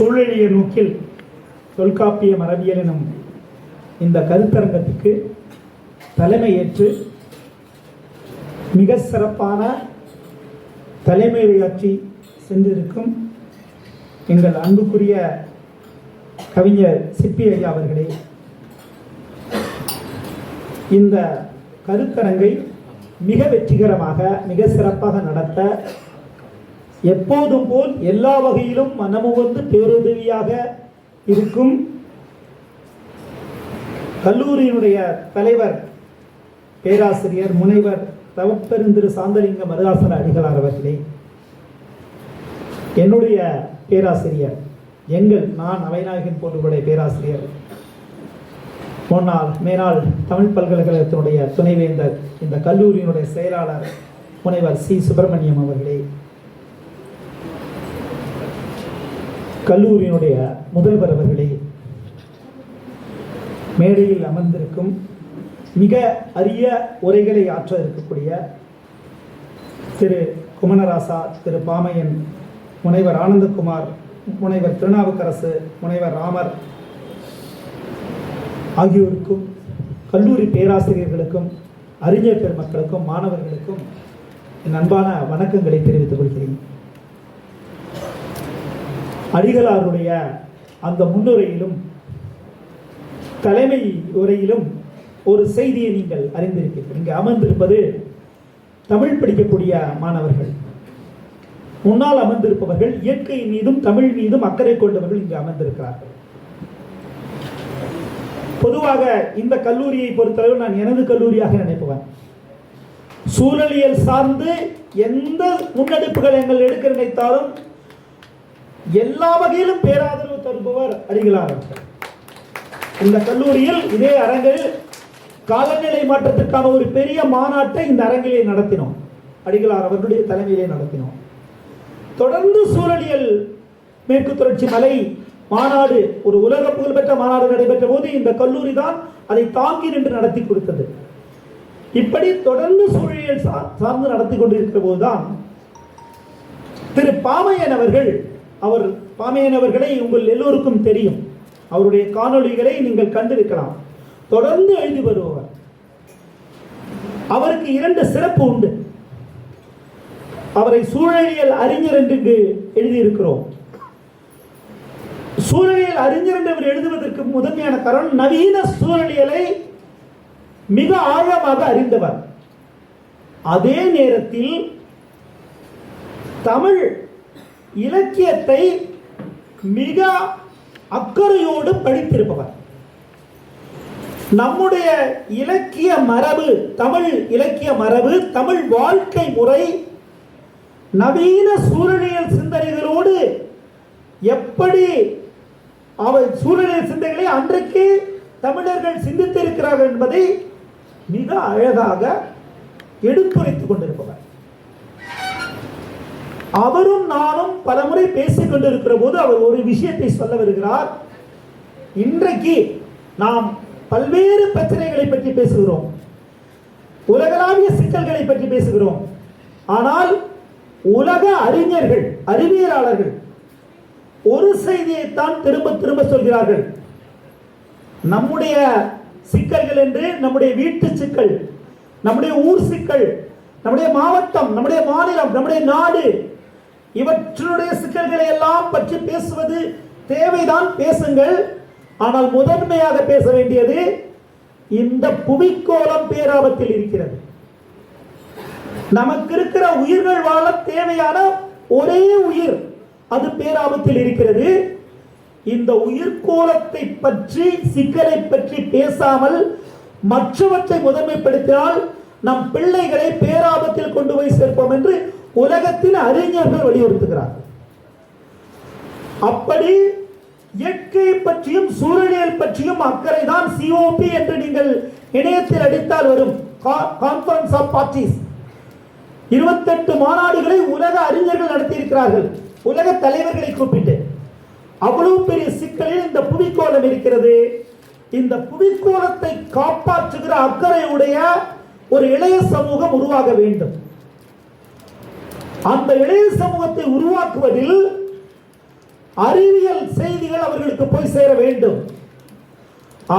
சூழலிய நோக்கில் தொல்காப்பிய மரபியல் எனும் இந்த கருத்தரங்கத்துக்கு தலைமையேற்று மிக சிறப்பான தலைமையுரையாற்றி சென்றிருக்கும் எங்கள் அன்புக்குரிய கவிஞர் சிப்பி ஐயா அவர்களே இந்த கருத்தரங்கை மிக வெற்றிகரமாக மிக சிறப்பாக நடத்த எப்போதும் போல் எல்லா வகையிலும் மனமுகந்து பேருதவியாக இருக்கும். கல்லூரியினுடைய தலைவர் பேராசிரியர் முனைவர் தவப்பெருந்திரு சாந்தலிங்க மருதாசன அடிகளார் அவர்களே என்னுடைய பேராசிரியர் எங்கள் நான் அவைநாயகன் போன்றவருடைய பேராசிரியர் முன்னாள் மேனாள் தமிழ் பல்கலைக்கழகத்தினுடைய துணைவேந்தர் இந்த கல்லூரியினுடைய செயலாளர் முனைவர் சி. சுப்பிரமணியம் அவர்களே கல்லூரியினுடைய முதல்வர் அவர்களே மேடையில் அமர்ந்திருக்கும் மிக அரிய உரைகளை ஆற்ற இருக்கக்கூடிய திரு குமணராசா திரு பாமையன் முனைவர் ஆனந்தகுமார் முனைவர் திருநாவுக்கரசு முனைவர் ராமர் ஆகியோருக்கும் கல்லூரி பேராசிரியர்களுக்கும் அறிஞர் பெருமக்களுக்கும் மாணவர்களுக்கும் என் அன்பான வணக்கங்களை தெரிவித்துக் கொள்கிறேன். அடிகளாருடைய அந்த முன்னுரையிலும் தலைமை உரையிலும் ஒரு செய்தியை நீங்கள் அறிந்திருப்பீர்கள். இங்கு அமர்ந்திருப்பது தமிழ் படிக்கக்கூடிய மாணவர்கள். முன்னால் அமர்ந்திருப்பவர்கள் இயற்கை மீதும் தமிழ் மீதும் அக்கறை கொண்டவர்கள் இங்கு அமர்ந்திருக்கிறார்கள். பொதுவாக இந்த கல்லூரியை பொறுத்தளவு நான் எனது கல்லூரியாக நினைப்பவன். சூழலியல் சார்ந்து எந்த முன்னெடுப்புகள் எங்கள் எடுக்க நினைத்தாலும் எல்லா வகையிலும் பேராதரவு தருபவர் அடிகளார் இந்த கல்லூரியில் இதே அரங்கில் காலநிலை மாற்றத்திற்கான ஒரு பெரிய மாநாட்டை இந்த அரங்கிலே நடத்தினோம். அடிகளார் அவர்களுடைய தலைமையிலே நடத்தினோம். தொடர்ந்து சூழலியல் மேற்கு தொடர்ச்சி மலை மாநாடு ஒரு உலக புகழ்பெற்ற மாநாடு நடைபெற்ற போது இந்த கல்லூரி தான் அதை தாங்கி நின்று நடத்தி கொடுத்தது. இப்படி தொடர்ந்து சூழலியல் சார்ந்து நடத்தி கொண்டிருக்கிற போதுதான் திரு பாமையன் அவர்கள் அவர் பாமையனவர்களை உங்கள் எல்லோருக்கும் தெரியும். அவருடைய காணொளிகளை நீங்கள் கண்டிருக்கலாம். தொடர்ந்து எழுதி வருபவர். அவருக்கு இரண்டு சிறப்பு உண்டு. அவரை சூழலியல் அறிஞர் என்று எழுதியிருக்கிறோம். சூழலியல் அறிஞர் என்று அவர் எழுதுவதற்கு முதன்மையான காரணம் நவீன சூழலியலை மிக ஆழமாக அறிந்தவர். அதே நேரத்தில் தமிழ் இலக்கியத்தை மிக அக்கறையோடு படித்திருப்பவர். நம்முடைய இலக்கிய மரபு தமிழ் இலக்கிய மரபு தமிழ் வாழ்க்கை முறை நவீன சூழலியல் சிந்தனைகளோடு எப்படி அவர் சூழலியல் சிந்தனைகளை அன்றைக்கு தமிழர்கள் சிந்தித்திருக்கிறார்கள் என்பதை மிக அழகாக எடுத்துரைத்துக் கொண்டிருப்பவர். அவரும் நானும் பலமுறை பேசிக் கொண்டிருக்கிற போது அவர் ஒரு விஷயத்தை சொல்ல வருகிறார். இன்றைக்கு நாம் பல்வேறு பிரச்சனைகளை பற்றி பேசுகிறோம். உலகளாவிய சிக்கல்களை பற்றி பேசுகிறோம். ஆனால் உலக அறிஞர்கள் அறிவியலாளர்கள் ஒரு செய்தியைத்தான் திரும்ப திரும்ப சொல்கிறார்கள். நம்முடைய சிக்கல்கள் என்று நம்முடைய வீட்டு சிக்கல் நம்முடைய ஊர் சிக்கல் நம்முடைய மாவட்டம் நம்முடைய மாநிலம் நம்முடைய நாடு இவற்றினுடைய சிக்கல்களை எல்லாம் பற்றி பேசுவது தேவைதான் பேசுங்கள். ஆனால் முதன்மையாக பேச வேண்டியது இந்த புவிக்கோளம் பேராபத்தில் இருக்கிறது. நமக்கு இருக்கிற உயிர்கள் வாழ தேவையான ஒரே உயிர் அது பேராபத்தில் இருக்கிறது. இந்த உயிர்கோலத்தை பற்றி சிக்கலை பற்றி பேசாமல் மற்றவற்றை முதன்மைப்படுத்தினால் நம் பிள்ளைகளை பேராபத்தில் கொண்டு போய் சேர்ப்போம் என்று உலகத்தின் அறிஞர்கள் வலியுறுத்துகிறார்கள். அப்படி இயற்கை பற்றியும் சூழலியல் பற்றியும் அக்கறை தான் சிஓபி என்று நீங்கள் இணையத்தில் அடித்தால் வரும். கான்ஃபரன்ஸ் ஆஃப் பார்ட்டிஸ் இருபத்தெட்டு மாநாடுகளை உலக அறிஞர்கள் நடத்தியிருக்கிறார்கள். உலக தலைவர்களை கூப்பிட்டு. அவ்வளவு பெரிய சிக்கலில் இந்த புவிக்கோளம் இருக்கிறது. இந்த புவிக்கோளத்தை காப்பாற்றுகிற அக்கறையுடைய ஒரு இளைய சமூகம் உருவாக வேண்டும். அந்த இளைய சமூகத்தை உருவாக்குவதில் அறிவியல் செய்திகள் அவர்களுக்கு போய் சேர வேண்டும்.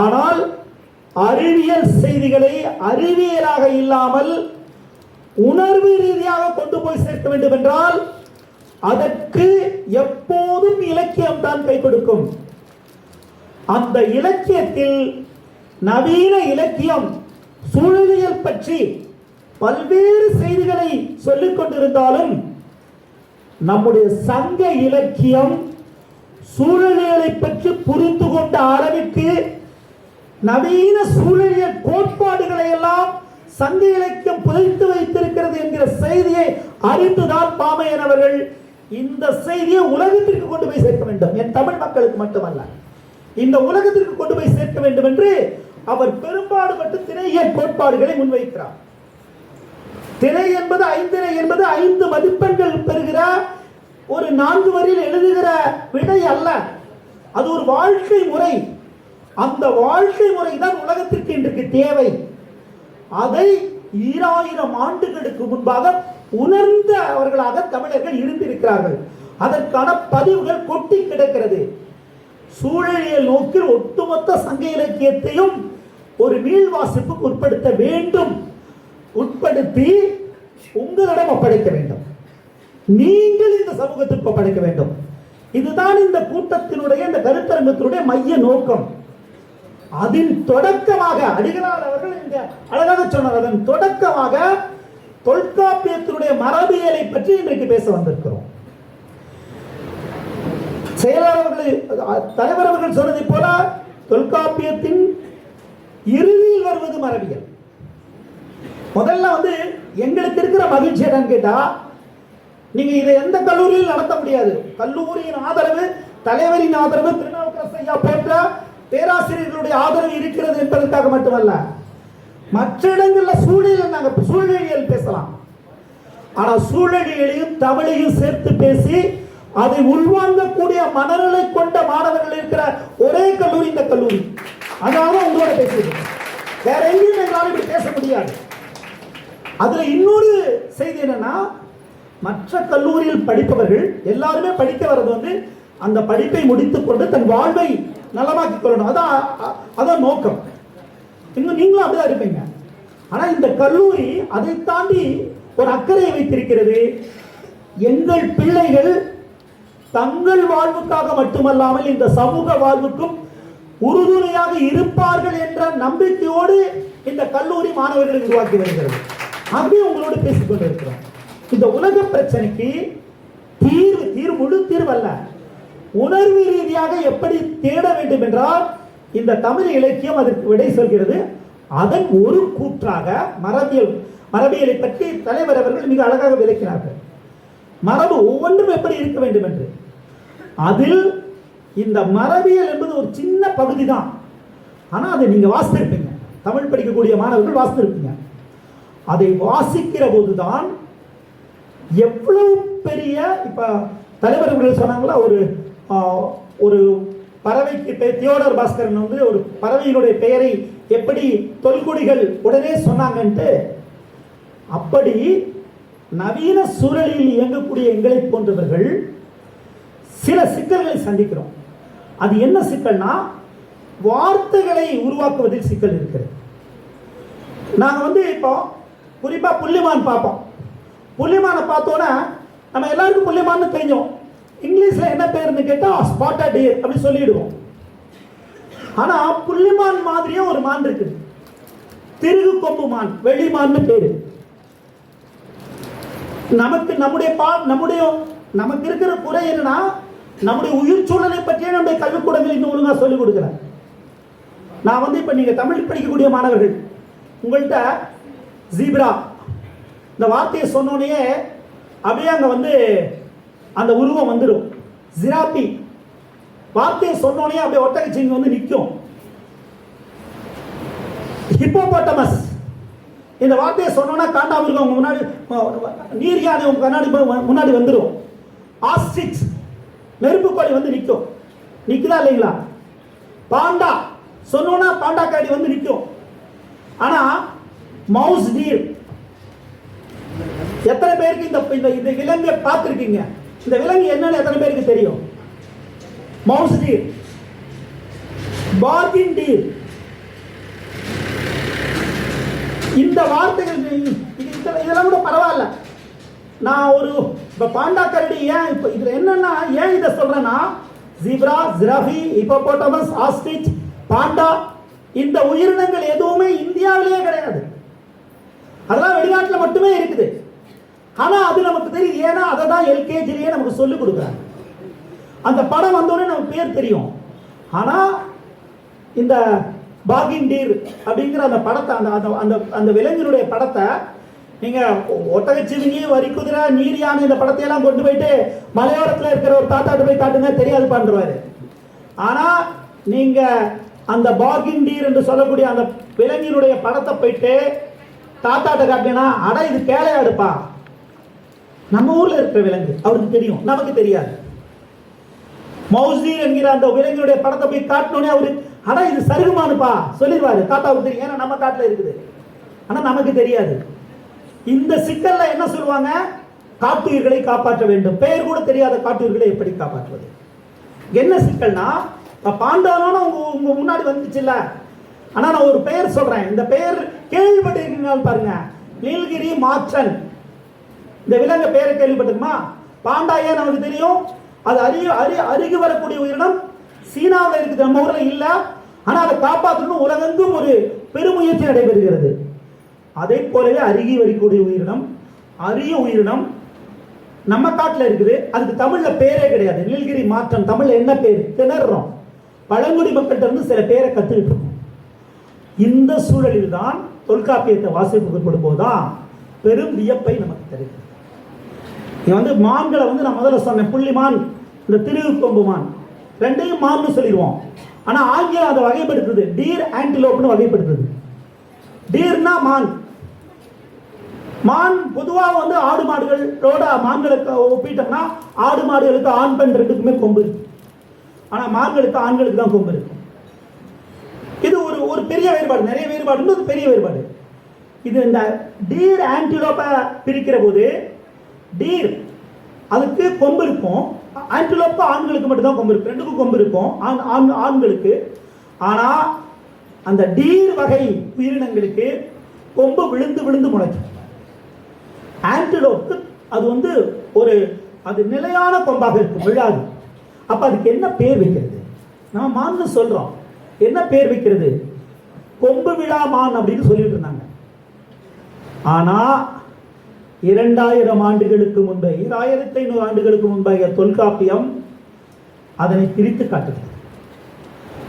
ஆனால் அறிவியல் செய்திகளை அறிவியலாக இல்லாமல் உணர்வு ரீதியாக கொண்டு போய் சேர்க்க வேண்டும் என்றால் அதற்கு எப்போதும் இலக்கியம் தான் கை கொடுக்கும். அந்த இலக்கியத்தில் நவீன இலக்கியம் சூழலியல் பற்றி பல்வேறு செய்திகளை சொல்லிக் கொண்டிருந்தாலும் நம்முடைய சங்க இலக்கியம் சூழலியலை பற்றி புரிந்து கொண்ட அளவிற்கு நவீன சூழலியல் கோட்பாடுகளை எல்லாம் சங்க இலக்கியம் புதைத்து வைத்திருக்கிறது என்கிற செய்தியை அறிந்துதான் பாமையன் அவர்கள் இந்த செய்தியை உலகத்திற்கு கொண்டு போய் சேர்க்க வேண்டும். என் தமிழ் மக்களுக்கு மட்டுமல்ல இந்த உலகத்திற்கு கொண்டு போய் சேர்க்க வேண்டும் என்று அவர் பெரும்பாடுபட்டு திரையியல் கோட்பாடுகளை முன்வைக்கிறார். திரை என்பது ஐந்திரை என்பது ஐந்து மதிப்பெண்கள் பெறுகிற ஒரு நான்கு வரியில் எழுதுகிற விடை அல்ல. அது ஒரு வாழ்க்கை முறை. அந்த வாழ்க்கை முறை தான் உலகத்திற்கு இன்றைக்கு தேவை. அதை ஈராயிரம் ஆண்டுகளுக்கு முன்பாக உணர்ந்த அவர்களாக தமிழர்கள் இருந்திருக்கிறார்கள். அதற்கான பதிவுகள் கொட்டி கிடக்கிறது. சூழலியல் நோக்கில் ஒட்டுமொத்த சங்க இலக்கியத்தையும் ஒரு மீள்வாசிப்புக்கு உட்படுத்த வேண்டும். உட்படுத்தி உங்களிடம் ஒப்படைக்க வேண்டும். நீங்கள் இந்த சமூகத்திற்கு ஒப்படைக்க வேண்டும். இதுதான் இந்த கூட்டத்தினுடைய இந்த கருத்தரங்கத்தினுடைய மைய நோக்கம். அதில் தொடக்கமாக அடிகளால் அவர்கள் இந்த அழகாக சொன்னார். அதன் தொடக்கமாக தொல்காப்பியத்தினுடைய மரபியலை பற்றி இன்றைக்கு பேச வந்திருக்கிறோம். செயலாளர்கள் தலைவர் அவர்கள் சொன்னதை போல தொல்காப்பியத்தின் இறுதியில் வருவது மரபியல். முதல்ல வந்து எங்களுக்கு இருக்கிற மகிழ்ச்சி என்னன்னு கேட்டா நீங்க இதை எந்த கல்லூரியில் நடத்த முடியாது. கல்லூரியின் ஆதரவு தலைவரின் ஆதரவு திருநாவுக்கரசு ஐயா போன்ற பேராசிரியர்களுடைய ஆதரவு இருக்கிறது என்பதற்காக மட்டுமல்ல மற்ற இடங்களில் சூழலில் நாங்கள் சூழ்நிலையில் பேசலாம். ஆனால் சூழலியலையும் தமிழையும் சேர்த்து பேசி அதை உள்வாங்கக்கூடிய மனநிலை கொண்ட மாணவர்கள் இருக்கிற ஒரே கல்லூரி இந்த கல்லூரி. அதனால உங்களோட பேசுகிறேன் வேற எங்கேயும் எங்களால் இப்படி பேச முடியாது. அதுல இன்னொரு செய்தி என்னன்னா மற்ற கல்லூரியில் படிப்பவர்கள் எல்லாருமே படிக்க வர்றது வந்து அந்த படிப்பை முடித்துக்கொண்டு தன் வாழ்வை நலமாக்கிக் கொள்ளணும். அதான் அதான் நோக்கம். இன்னும் நீங்களும் அப்படிதான் இருப்பீங்க. ஆனா இந்த கல்லூரி அதை தாண்டி ஒரு அக்கறையை வைத்திருக்கிறது. எங்கள் பிள்ளைகள் தங்கள் வாழ்வுக்காக மட்டுமல்லாமல் இந்த சமூக வாழ்வுக்கும் உறுதுணையாக இருப்பார்கள் என்ற நம்பிக்கையோடு இந்த கல்லூரி மாணவர்களை உருவாக்கி வருகிறது. அப்படியே உங்களோடு பேசிக்கொண்டு இருக்கிறோம் இந்த உலக பிரச்சனைக்கு தீர்வு தீர்வு முழு தீர்வு அல்ல. உணர்வு ரீதியாக எப்படி தேட வேண்டும் என்றால் இந்த தமிழ் இலக்கியம் அதற்கு விடை சொல்கிறது. அதன் ஒரு கூற்றாக மரபியல் மரபியலை பற்றி தலைவர் அவர்கள் மிக அழகாக விளக்கினார்கள். மரபு ஒவ்வொன்றும் எப்படி இருக்க வேண்டும் என்று அதில் இந்த மரபியல் என்பது ஒரு சின்ன பகுதி தான் ஆனால் அதை நீங்கள் வாசித்திருப்பீங்க. தமிழ் படிக்கக்கூடிய மாணவர்கள் வாசித்திருப்பீங்க. அதை வாசிக்கிற போதுதான் எவ்வளவு பெரிய இப்போ தலைவர் சொன்னாங்களா ஒரு ஒரு பறவைக்கு பெயர் தியோடர் பாஸ்கரன் வந்து ஒரு பறவையினுடைய பெயரை எப்படி தொல்குடிகள் உடனே சொன்னாங்கன்ட்டு அப்படி நவீன சூழலில் இயங்கக்கூடிய எங்களை போன்றவர்கள் சில சிக்கல்களை சந்திக்கிறோம். அது என்ன சிக்கல்னா வார்த்தைகளை உருவாக்குவதில் சிக்கல் இருக்கிறது. நாங்கள் வந்து இப்போ குறிப்பாக புள்ளிமான் பார்ப்போம். புள்ளிமானை பார்த்தோன்னா நம்ம எல்லாருக்கும் புள்ளிமான்னு தெரிஞ்சோம் இங்கிலீஷில் என்ன பேருன்னு கேட்டால் ஸ்பாட்டா டியர் அப்படி சொல்லிடுவோம். ஆனால் புள்ளிமான் மாதிரியே ஒரு மான் இருக்குது. திருகு கொம்பு மான் வெளிமான்னு பேர். நமக்கு நம்முடைய பா நம்முடைய நமக்கு இருக்கிற குறை என்னன்னா நம்முடைய உயிர் சூழலை பற்றியே நம்முடைய கல்விக்கூடங்கள் இன்னும் ஒழுங்காக சொல்லிக் கொடுக்குறேன் நான் வந்து இப்போ நீங்கள் தமிழ் படிக்கக்கூடிய மாணவர்கள் உங்கள்கிட்ட ஜீப்ரா. இந்த வார்த்தையை சொன்னோடனே அப்படியே அங்கே வந்து அந்த உருவம் வந்துடும் ஜிராப்பி வார்த்தையை சொன்னோடனே அப்படியே ஒட்டகச்சிங்க வந்து நிற்கும். ஹிப்போபோட்டமஸ். இந்த வார்த்தையை சொன்னோன்னா காண்டாமிருகம் உங்க முன்னாடி நீர் யானை உங்க கண்ணாடி முன்னாடி வந்துடும் ஆஸ்ட்ரிச். நெருப்பு கோழி வந்து நிற்கும். நிற்குதா இல்லைங்களா? பாண்டா. சொன்னோன்னா பாண்டா காடி வந்து நிற்கும். ஆனால் மவுஸ் டீர் எத்தனை பேருக்கு இந்த இந்த இந்த விலங்கை பார்த்துருக்கீங்க? இந்த விலங்கு என்னன்னு எத்தனை பேருக்கு தெரியும்? மவுஸ் டீர் பார்கின் டீர் இந்த வார்த்தைகள் இதெல்லாம் கூட பரவாயில்ல. நான் ஒரு இப்போ பாண்டா கரடி ஏன் இப்போ இதில் என்னன்னா ஏன் இதை சொல்கிறேன்னா zebra giraffe hippopotamus ostrich panda இந்த உயிரினங்கள் எதுவுமே இந்தியாவிலேயே கிடையாது. அதெல்லாம் வெளிநாட்டில் மட்டுமே இருக்குது. ஆனால் அது நமக்கு தெரியும் ஏன்னா அதை தான் எல்கேஜிலேயே நமக்கு சொல்லிக் கொடுக்குறாங்க. அந்த படம் வந்தோடனே நமக்கு பேர் தெரியும். ஆனால் இந்த பாகின் டீர் அப்படிங்கிற அந்த படத்தை அந்த அந்த அந்த அந்த விலங்கினுடைய படத்தை நீங்கள் ஒட்டகச்சிவிங்கி வரிக்குதிரை நீர் யானை இந்த படத்தையெல்லாம் கொண்டு போயிட்டு மலையோரத்தில் இருக்கிற ஒரு தாத்தாட்டு போய் காட்டுங்க தெரியாது பண்ணுவாரு ஆனால் நீங்கள் அந்த பாகின் டீர் என்று சொல்லக்கூடிய அந்த விலங்கினுடைய படத்தை போயிட்டு தாத்தாட்ட காட்டினா அட இது கேளையாடுப்பா நம்ம ஊர்ல இருக்கிற விலங்கு அவருக்கு தெரியும். நமக்கு தெரியாது. மௌசி என்கிற அந்த விலங்கினுடைய படத்தை போய் காட்டினோடனே அவரு அட இது சருகுமானுப்பா. சொல்லிடுவாரு. தாத்தாவுக்கு தெரியும். ஏன்னா நம்ம காட்டுல இருக்குது. ஆனா நமக்கு தெரியாது. இந்த சிக்கல்ல என்ன சொல்லுவாங்க? காட்டுயிர்களை காப்பாற்ற வேண்டும். பெயர் கூட தெரியாத காட்டுயிர்களை எப்படி காப்பாற்றுவது? என்ன சிக்கல்னா இப்ப உங்க உங்க முன்னாடி வந்துச்சுல்ல ஆனா நான் ஒரு பெயர் சொல்றேன். இந்த பெயர் கேள்விப்பட்டிருக்கீங்கன்னு பாருங்க. நீலகிரி மாற்றன். இந்த விலங்கு பெயரை கேள்விப்பட்டிருக்குமா? பாண்டா ஏன் நமக்கு தெரியும். அது அருகி அரு அருகி வரக்கூடிய உயிரினம். சீனாவில் இருக்குது. நம்ம ஊரில் இல்ல. ஆனா அதை காப்பாற்றணும் உலகெங்கும் ஒரு பெருமுயற்சி நடைபெறுகிறது. அதை போலவே அருகி வரக்கூடிய உயிரினம் அரிய உயிரினம் நம்ம காட்டில் இருக்குது. அதுக்கு தமிழ்ல பேரே கிடையாது. நீலகிரி மாற்றம் தமிழ்ல என்ன பேர்? திணறோம் பழங்குடி மக்கள்கிட்ட இருந்து சில பேரை கத்துக்கிட்டு இருக்கோம். இந்த சூழலில் தான் தொல்காப்பியத்தை வாசிப்புக்கு போதுதான் பெரும் வியப்பை நமக்கு தருகிறது. இது வந்து மான்களை வந்து நான் முதல்ல சொன்னேன் புள்ளிமான் இந்த திருவுக்கொம்பு மான். ரெண்டையும் மான்னு சொல்லிடுவோம். ஆனால் ஆங்கிலம் அதை வகைப்படுத்துது. டீர் ஆன்டிலோப்னு வகைப்படுத்துது. டீர்னா மான். மான் பொதுவாக வந்து ஆடு மாடுகளோட மான்களுக்கு ஒப்பிட்டோம்னா ஆடு மாடுகளுக்கு ஆண் பெண் ரெண்டுக்குமே கொம்பு இருக்கு. ஆனா மான்களுக்கு ஆண்களுக்கு தான் கொம்பு இருக்கு. ஒரு பெரிய வேறுபாடு நிறைய வேறுபாடு ஒரு பெரிய வேறுபாடு. இது இந்த டீர் ஆன்டிலோப்பை பிரிக்கிற போது டீர் அதுக்கு கொம்பு இருக்கும். ஆன்டிலோப்பு ஆண்களுக்கு மட்டும்தான் கொம்பு இருக்கும். ரெண்டுக்கும் கொம்பு இருக்கும். ஆண் ஆண் ஆண்களுக்கு. ஆனால் அந்த டீர் வகை உயிரினங்களுக்கு கொம்பு விழுந்து விழுந்து முளைக்கும். ஆன்டிலோப்பு அது வந்து ஒரு அது நிலையான கொம்பாக இருக்கும் விழாது. அப்போ அதுக்கு என்ன பேர் வைக்கிறது? நம்ம மாந்து சொல்கிறோம் என்ன பேர் வைக்கிறது? கொம்பு விழாமான் அப்படின்னு சொல்லிட்டு இருந்தாங்க. ஆனா இரண்டாயிரம் ஆண்டுகளுக்கு முன்பே ஈராயிரத்தி ஐநூறு ஆண்டுகளுக்கு முன்பாக தொல்காப்பியம் அதனை பிரித்து காட்டுகிறது.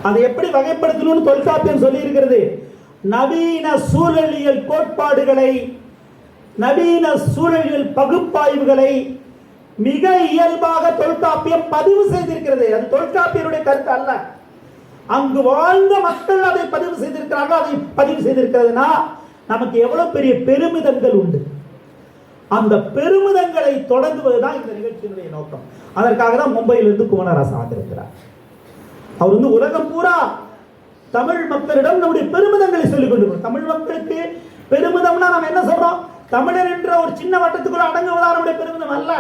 அதை எப்படி வகைப்படுத்தணும்னு தொல்காப்பியம் சொல்லி இருக்கிறது நவீன சூழலியல் கோட்பாடுகளை நவீன சூழலியல் பகுப்பாய்வுகளை மிக இயல்பாக தொல்காப்பியம் பதிவு செய்திருக்கிறது. அது தொல்காப்பியருடைய கருத்து அல்ல. அங்கு வாழ்ந்த மக்கள் அதை பதிவு செய்திருக்கிறார்கள் அதை பதிவு செய்திருக்கிறதுனா நமக்கு எவ்வளவு பெரிய பெருமிதங்கள் உண்டு. அந்த பெருமிதங்களை தொடங்குவதுதான் இந்த நிகழ்ச்சியினுடைய நோக்கம். அதற்காக தான் மும்பையிலிருந்து குமரராசன் வந்திருக்கிறார். அவர் வந்து உலகம் பூரா தமிழ் மக்களிடம் நம்முடைய பெருமிதங்களை சொல்லிக் கொண்டிருக்கிறோம் தமிழ் மக்களுக்கு பெருமிதம்னா நம்ம என்ன சொல்றோம்? தமிழர் என்ற ஒரு சின்ன வட்டத்துக்குள்ள அடங்குவதா நம்முடைய பெருமிதம் அல்ல.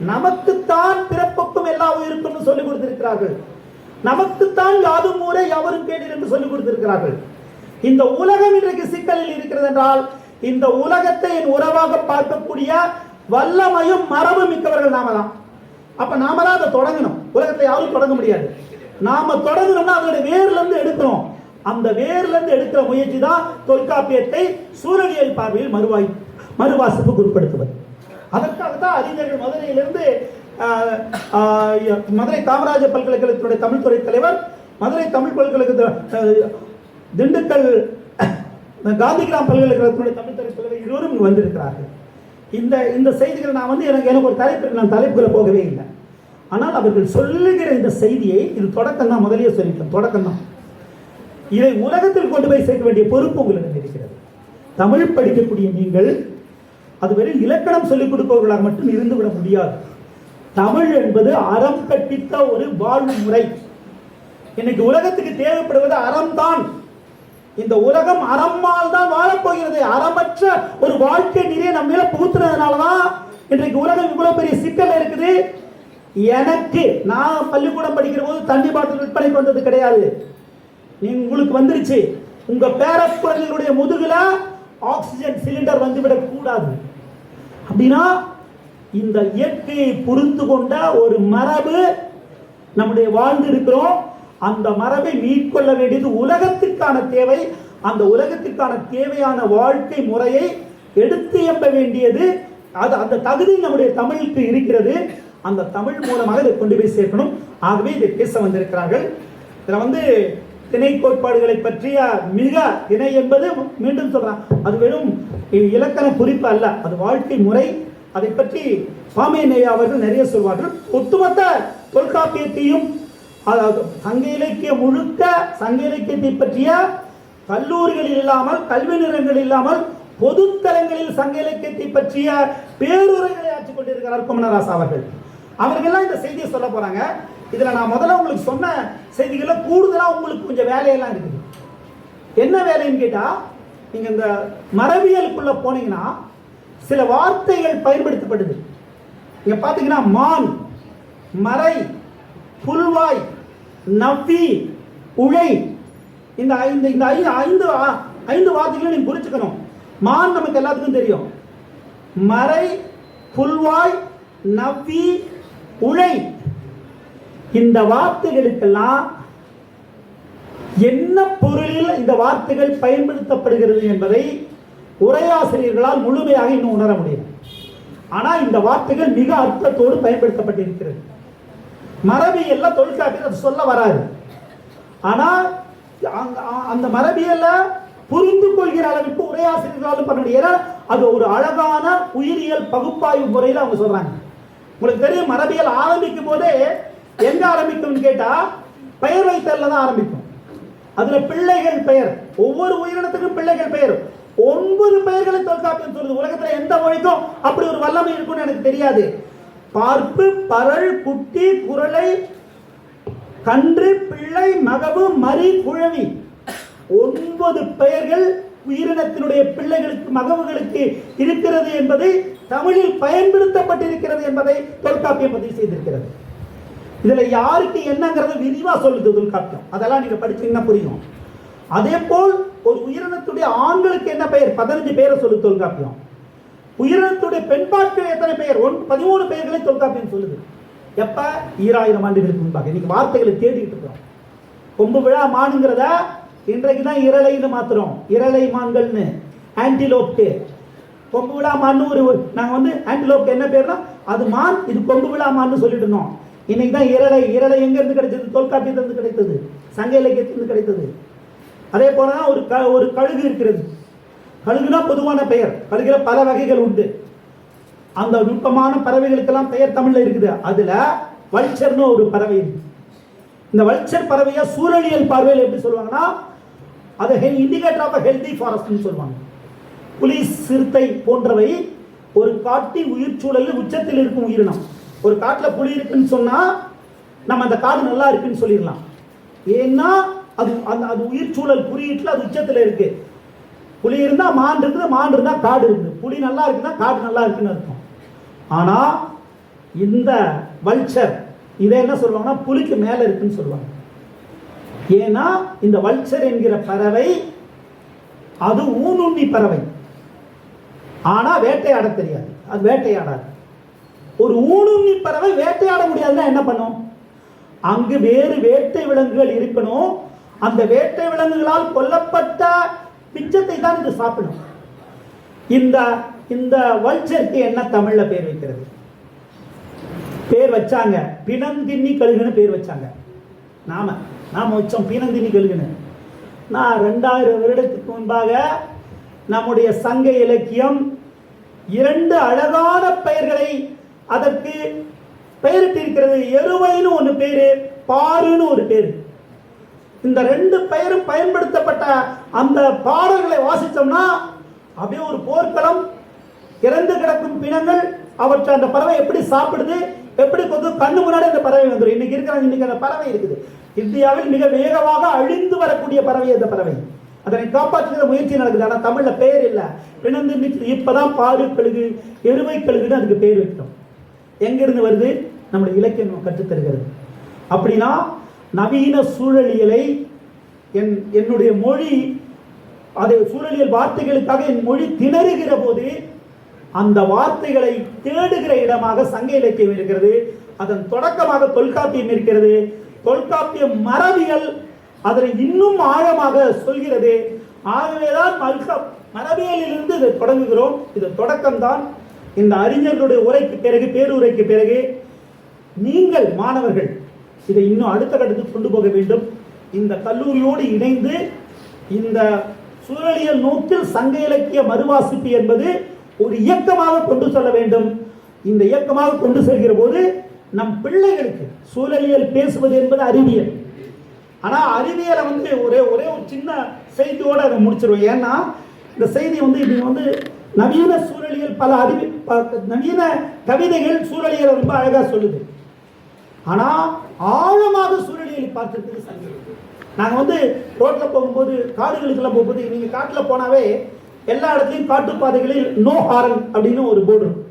நமக்குத்தான் பிறப்புக்கும் எல்லா உயிருக்கும் சொல்லிக் கொடுத்திருக்கிறார்கள். நமக்குத்தான் யாதும் ஊரே யாவரும் கேடு என்று சொல்லிக் கொடுத்திருக்கிறார்கள். இந்த உலகம் இன்றைக்கு சிக்கலில் இருக்கிறது என்றால் இந்த உலகத்தை என் உறவாக பார்க்கக்கூடிய வல்லமையும் மரபு மிக்கவர்கள் நாம தான் அப்ப நாம தான் அதை தொடங்கணும். உலகத்தை யாரும் தொடங்க முடியாது. நாம தொடங்கணும்னா அதோட வேர்ல இருந்து எடுக்கணும். அந்த வேர்ல இருந்து எடுக்கிற முயற்சி தான் தொல்காப்பியத்தை சூழலியல் பார்வையில் மறுவாய் மறுவாசிப்புக்கு உட்படுத்துவது. அதற்காக தான் அறிஞர்கள் மதுரையிலிருந்து மதுரை காமராஜர் பல்கலைக்கழகத்தினுடைய தமிழ்துறை தலைவர் மதுரை தமிழ் பல்கலைக்கழக திண்டுக்கல் காந்திகிராம் பல்கலைக்கழகத்தினுடைய தமிழ்துறை தலைவர் இருவரும் இங்கு வந்திருக்கிறார்கள். இந்த இந்த செய்திகளை நான் வந்து எனக்கு எனக்கு ஒரு தலைப்பு நான் தலைப்புகளை போகவே இல்லை. ஆனால் அவர்கள் சொல்லுகிற இந்த செய்தியை இது தொடக்கம் தான் முதலியே சொல்லிட்டோம் தொடக்கம் தான் இதை உலகத்தில் கொண்டு போய் சேர்க்க வேண்டிய பொறுப்பு உங்களிடம் இருக்கிறது. தமிழ் படிக்கக்கூடிய நீங்கள் அதுவரை இலக்கணம் சொல்லிக் கொடுப்பவர்களாக மட்டும் இருந்துவிட முடியாது. தமிழ் என்பது அறம் கற்பித்த ஒரு வாழ்வு முறை இன்னைக்கு உலகத்துக்கு தேவைப்படுவது அறம் தான் இந்த உலகம் அறம்மால் தான் வாழப்போகிறது. அறமற்ற ஒரு வாழ்க்கை நிறைய நம்ம மேல புகுத்துறதுனால தான் இன்றைக்கு உலகம் இவ்வளவு பெரிய சிக்கல் இருக்குது. எனக்கு நான் பள்ளிக்கூடம் படிக்கிற போது தண்ணி பாட்டில் விற்பனைக்கு வந்தது கிடையாது. நீ உங்களுக்கு வந்துருச்சு. உங்க பேரக்குழந்தைகளுடைய முதுகுல ஆக்சிஜன் சிலிண்டர் வந்துவிடக் கூடாது அப்படின்னா இந்த இயற்கையை புரிந்து கொண்ட ஒரு மரபு நம்முடைய வாழ்ந்து இருக்கிறோம். அந்த மரபை மீட்கொள்ள வேண்டியது உலகத்திற்கான தேவை. அந்த உலகத்திற்கான தேவையான வாழ்க்கை முறையை எடுத்து எம்ப வேண்டியது. அது அந்த தகுதி நம்முடைய தமிழுக்கு இருக்கிறது. அந்த தமிழ் மூலமாக இதை கொண்டு போய் சேர்க்கணும். ஆகவே இதை பேச வந்திருக்கிறார்கள். இதில் வந்து திணை கோட்பாடுகளை பற்றிய மிக திணை என்பது மீண்டும் சொல்றேன். அது வெறும் இலக்கண குறிப்பு அல்ல. அது வாழ்க்கை முறை. அதை பற்றி பாமேனையா அவர்கள் நிறைய சொல்வார்கள். ஒட்டுமொத்த தொல்காப்பியத்தையும் அதாவது சங்க இலக்கியம் முழுக்க சங்க இலக்கியத்தை பற்றிய கல்லூரிகளில் இல்லாமல் கல்வி நிறுவனங்கள் இல்லாமல் பொதுத்தலங்களில் சங்க இலக்கியத்தை பற்றிய பேருரைகளை ஆற்றிக் கொண்டிருக்கிறார் குமணராசா அவர்கள். அவர்கள்லாம் இந்த செய்தியை சொல்ல போறாங்க. இதுல நான் முதல்ல உங்களுக்கு சொன்ன செய்திகள்ல கூடுதலா உங்களுக்கு கொஞ்சம் வேலையெல்லாம் இருக்குது. என்ன வேலைன்னு கேட்டா நீங்க இந்த மரபியலுக்குள்ள போனீங்கன்னா சில வார்த்தைகள் பயன்படுத்தப்படுது. இங்க பாத்தீங்கன்னா மான் மறை புல்வாய் நவ்வி உழை. இந்த ஐந்து இந்த ஐந்து ஐந்து ஐந்து வார்த்தைகளை நீங்க புரிச்சுக்கணும் மான் நமக்கு எல்லாத்துக்கும் தெரியும். மறை புல்வாய் நவ்வி உழை. இந்த வார்த்தைகளுக்கெல்லாம் என்ன பொருளில் இந்த வார்த்தைகள் பயன்படுத்தப்படுகிறது என்பதை உரையாசிரியர்களால் முழுமையாக இன்னும் உணர முடியும் ஆனால் இந்த வார்த்தைகள் மிக அர்த்தத்தோடு பயன்படுத்தப்பட்டிருக்கிறது. மரபியல்ல தொல்காப்பியர் அது சொல்ல வராது. ஆனால் அந்த- அந்த மரபியல்ல புரிந்து கொள்கிற அளவுக்கு உரையாசிரியர்களாலும் பண்ண முடியும் அது ஒரு அழகான உயிரியல் பகுப்பாய்வு முறையில் அவங்க சொல்றாங்க. உங்களுக்கு தெரியும் மரபியல் ஆரம்பிக்கும் போதே எங்க ஆரம்பிக்கும்னு கேட்டா பெயர் வைத்தல்ல தான் ஆரம்பிக்கும். அதுல பிள்ளைகள் பெயர். ஒவ்வொரு உயிரினத்துக்கும் பிள்ளைகள் பெயர். ஒன்பது பெயர்களை தொல்காப்பியம் சொல்லுது. உலகத்துல எந்த மொழிக்கும் அப்படி ஒரு வல்லமை இருக்கும்னு எனக்கு தெரியாது. பார்ப்பு பரல் குட்டி குரலை கன்று பிள்ளை மகவு மறி குழவி. ஒன்பது பெயர்கள் உயிரினத்தினுடைய பிள்ளைகளுக்கு மகவுகளுக்கு இருக்கிறது என்பதை தமிழில் பயன்படுத்தப்பட்டிருக்கிறது என்பதை தொல்காப்பியம் பதிவு செய்திருக்கிறது. இதுல யாருக்கு என்னங்கிறத விரிவா சொல்லுது தொல்காப்பியம். அதெல்லாம் நீங்க படிச்சீங்கன்னா புரியும். அதே போல் ஒரு உயிரினத்துடைய ஆண்களுக்கு என்ன பெயர்? பதினஞ்சு பேரை சொல்லு தொல்காப்பியம். உயிரினத்துடைய பெண்பாட்கள் எத்தனை பெயர்? ஒன் பதிமூணு பெயர்களை தொல்காப்பியம் சொல்லுது. எப்ப? ஈராயிரம் ஆண்டுகளுக்கு முன்பாக. இன்னைக்கு வார்த்தைகளை தேடிக்கிட்டு இருக்கிறோம். கொம்பு விழா மானுங்கிறத? இன்றைக்கு தான் இரளைன்னு மாத்துறோம். இரளை மான்கள்னு. ஆன்டிலோப்டு. கொம்பு விழா மான்னு ஒரு நாங்கள் வந்து ஆன்டிலோப்க்கு என்ன பேர்னா அது மான் இது கொம்பு விழா மான்னு சொல்லிட்டு இருந்தோம். இன்னைக்கு தான் இரளை. இரலை எங்கேருந்து கிடைச்சது? தொல்காப்பியத்திலிருந்து கிடைத்தது. சங்க இலக்கியத்திலிருந்து கிடைத்தது. அதே போல தான் ஒரு க ஒரு கழுகு இருக்கிறது. கழுகுனா பொதுவான பெயர். கழுகில் பல வகைகள் உண்டு. அந்த நுட்பமான பறவைகளுக்கெல்லாம் பெயர் தமிழில் இருக்குது. அதில் வல்ச்சர்னு ஒரு பறவை இருக்கு. இந்த வல்ச்சர் பறவையை சூழலியல் பார்வையில் எப்படி சொல்லுவாங்கன்னா அது இண்டிகேட்டர் ஆஃப் ஹெல்தி ஃபாரஸ்ட்னு சொல்லுவாங்க. புலி சிறுத்தை போன்றவை ஒரு காட்டின் உயிர் சூழலில் உச்சத்தில் இருக்கும் உயிரினம். ஒரு காட்டில் புலி இருக்குன்னு சொன்னால் நம்ம அந்த காடு நல்லா இருக்குன்னு சொல்லிடலாம். ஏன்னா அது அந்த அது உயிர் சூழல் குறியீட்டில் அது உச்சத்தில் இருக்கு. புலி இருந்தால் மான் இருக்குது மான் இருந்தால் காடு இருக்குது. புலி நல்லா இருக்குன்னா காடு நல்லா இருக்குன்னு அர்த்தம். ஆனால் இந்த வல்ச்சர் இதை என்ன சொல்லுவாங்கன்னா புலிக்கு மேலே இருக்குன்னு சொல்லுவாங்க. ஏன்னா இந்த வல்ச்சர் என்கிற பறவை அது ஊனுண்ணி பறவை. ஆனால் வேட்டையாட தெரியாது. அது வேட்டையாடாது. ஒரு ஊனுண்ணி பறவை வேட்டையாட முடியாதுன்னா என்ன பண்ணும்? அங்கு வேறு வேட்டை விலங்குகள் இருக்கணும். அந்த வேட்டை விலங்குகளால் கொல்லப்பட்ட பிச்சத்தை தான் இது சாப்பிடும். இந்த இந்த வல்ச்சருக்கு என்ன தமிழ்ல பேர் வைக்கிறது? பேர் வச்சாங்க. பிணந்தின்னி கழுகுன்னு பேர் வச்சாங்க. நாம நாம வச்சோம் பிணந்தின்னி கழுகுன்னு. நான் ரெண்டாயிரம் வருடத்துக்கு முன்பாக நம்முடைய சங்க இலக்கியம் இரண்டு அழகான பெயர்களை அதற்கு பெயரிட்டிருக்கிறது. எருவைன்னு ஒன்று பேரு பாருன்னு ஒரு பேரு. இந்த ரெண்டு பெயரும் பயன்படுத்தப்பட்ட அந்த பாடல்களை வாசித்தோம்னா அப்படியே ஒரு போர்க்களம் இறந்து கிடக்கும் பிணங்கள் அவற்றை அந்த பறவை எப்படி சாப்பிடுது எப்படி கொஞ்சம் கண்ணு முன்னாடி அந்த பறவை வந்துடும் இன்னைக்கு இருக்கிற இன்னைக்கு அந்த பறவை இருக்குது. இந்தியாவில் மிக வேகமாக அழிந்து வரக்கூடிய பறவை அந்த பறவை. அதனை காப்பாற்றுகிற முயற்சி நடக்குது. ஆனால் தமிழில் பெயர் இல்லை. பிணந்து நிற்குது. இப்பதான் பாரு கழுகு எருமை கழுகுன்னு அதுக்கு பேர் வைக்கிறோம் எங்கிருந்து வருது? நம்மளுடைய இலக்கியம் கற்றுத்தருகிறது. அப்படின்னா நவீன சூழலியலை என் என்னுடைய மொழி அதை சூழலியல் வார்த்தைகளுக்காக என் மொழி திணறுகிற போது அந்த வார்த்தைகளை தேடுகிற இடமாக சங்க இலக்கியம் இருக்கிறது. அதன் தொடக்கமாக தொல்காப்பியம் இருக்கிறது. தொல்காப்பிய மரபியல் அதனை இன்னும் ஆழமாக சொல்கிறது. ஆகவேதான் மல்க மரபியலிலிருந்து இதை தொடங்குகிறோம். இது தொடக்கம்தான். இந்த அறிஞர்களுடைய உரைக்கு பிறகு பேருரைக்கு பிறகு நீங்கள் மாணவர்கள் இதை இன்னும் அடுத்த கட்டத்துக்கு கொண்டு போக வேண்டும். இந்த கல்லூரியோடு இணைந்து இந்த சூழலியல் நோக்கில் சங்க இலக்கிய மறுவாசிப்பு என்பது ஒரு இயக்கமாக கொண்டு செல்ல வேண்டும். இந்த இயக்கமாக கொண்டு செல்கிற போது நம் பிள்ளைகளுக்கு சூழலியல் பேசுவது என்பது அறிவியல். ஆனால் அறிவியலை வந்து ஒரே ஒரே ஒரு சின்ன செய்தியோடு அதை முடிச்சிருவோம். ஏன்னா இந்த செய்தி வந்து இப்படி வந்து நவீன சூழலியல் பல அறிவி நவீன கவிதைகள் சூழலியலை ரொம்ப அழகாக சொல்லுது. ஆனால் ஆழமாக சூழ்நிலையை பார்த்துருக்குது சங்கம் நாங்கள் வந்து ரோட்டில் போகும்போது காடுகளுக்கெல்லாம் போகும்போது நீங்கள் காட்டில் போனாவே எல்லா இடத்துலயும் காட்டுப்பாதைகளில் நோ ஹாரன் அப்படின்னு ஒரு போர்டு இருக்கும்.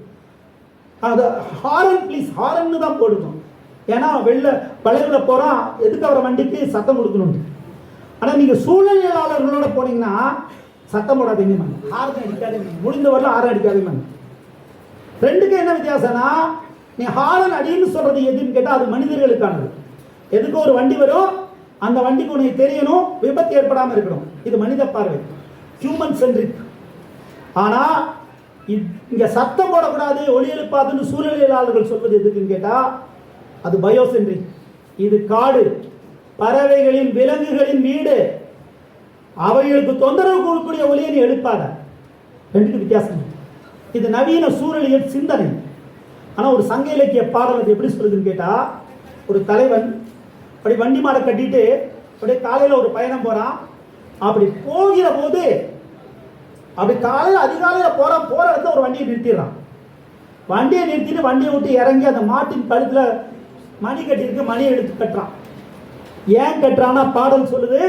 அது ஹாரன் ப்ளீஸ் ஹாரன்னு தான் போடணும் ஏன்னா வெளில வளைவில் போகிறோம் எதுக்கு அவரை வண்டிக்கு சத்தம் கொடுக்கணும்? ஆனால் நீங்கள் சூழலியலாளர்களோட போனீங்கன்னா சத்தம் போடாதீங்க ஹாரன் அடிக்காதீங்க முடிந்த வரல ஹாரன் அடிக்காதீங்க ரெண்டுக்கும் என்ன வித்தியாசம்னா நீ ஹாரன் அடின்னு சொல்றது எதுன்னு கேட்டால் அது மனிதர்களுக்கானது. எதுக்கு ஒரு வண்டி வரும்? அந்த வண்டிக்கு உனக்கு தெரியணும் விபத்து ஏற்படாமல் இருக்கணும். இது மனித பார்வை. ஹியூமன் சென்ட்ரிக் ஆனால் இங்கே இங்க சத்தம் போடக்கூடாது ஒளி எழுப்பாதுன்னு சூழலியலாளர்கள் சொல்வது எதுக்குன்னு கேட்டால் அது பயோசென்ட்ரிக். இது காடு. பறவைகளின் விலங்குகளின் வீடு. அவைகளுக்கு தொந்தரவு கொடுக்கக்கூடிய ஒளியை நீ எழுப்பாத ரெண்டுக்கு வித்தியாசம். இது நவீன சூழலியல் சிந்தனை. ஆனால் ஒரு சங்க இலக்கிய பாடல் அது எப்படி சொல்லுதுன்னு கேட்டால் ஒரு தலைவன் அப்படி வண்டி மாடை கட்டிட்டு அப்படியே காலையில் ஒரு பயணம் போகிறான் அப்படி போகிற போது அப்படி காலையில் அதிகாலையில் போகிறான் போகிற இடத்துல ஒரு வண்டியை நிறுத்திடுறான். வண்டியை நிறுத்திட்டு வண்டியை விட்டு இறங்கி அந்த மாட்டின் கழுத்தில் மணி கட்டியிருக்கு மணியை எடுத்து கட்டுறான். ஏன் கட்டுறான்னா பாடல் சொல்லுது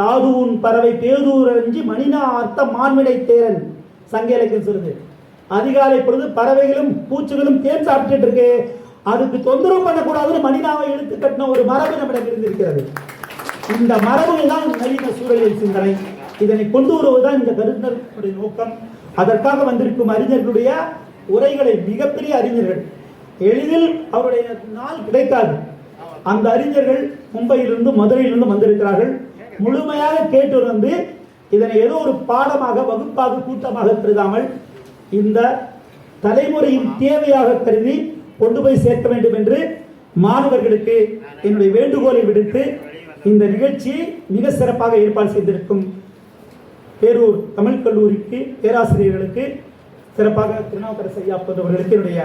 தாதுவுன் பறவை பேதூரஞ்சி மணினா அர்த்த மான்மிடை தேரன் சங்க இலக்கியம் சொல்லுது. அதிகாலை பொழுது பறவைகளும் பூச்சிகளும் தேன் சாப்பிட்டுட்டு இருக்கு. அதுக்கு தொந்தரவு பண்ணக்கூடாதுன்னு மனிதாவை இழுத்து கட்டின ஒரு மரபு நம்மிடம் இருந்திருக்கிறது. இந்த மரபுகள் தான் நவீன சூழலியல் சிந்தனை இதனை கொண்டு வருவதுதான் இந்த கருத்தருடைய நோக்கம். அதற்காக வந்திருக்கும் அறிஞர்களுடைய உரைகளை மிகப்பெரிய அறிஞர்கள். எளிதில் அவருடைய நாள் கிடைக்காது. அந்த அறிஞர்கள் மும்பையிலிருந்து மதுரையிலிருந்து வந்திருக்கிறார்கள். முழுமையாக கேட்டு வந்து இதனை ஏதோ ஒரு பாடமாக வகுப்பாக கூட்டமாக கருதாமல் இந்த தலைமுறையின் தேவையாக கருதி கொண்டு போய் சேர்க்க வேண்டும் என்று மாணவர்களுக்கு என்னுடைய வேண்டுகோளை விடுத்து இந்த நிகழ்ச்சியை மிக சிறப்பாக ஏற்பாடு செய்திருக்கும் பேரூர் தமிழ் கல்லூரிக்கு பேராசிரியர்களுக்கு சிறப்பாக திருநாவுக்கரசு ஐயா போன்றவர்களுக்கு என்னுடைய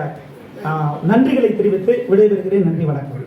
நன்றிகளை தெரிவித்து விடைபெறுகிறேன். நன்றி வணக்கம்.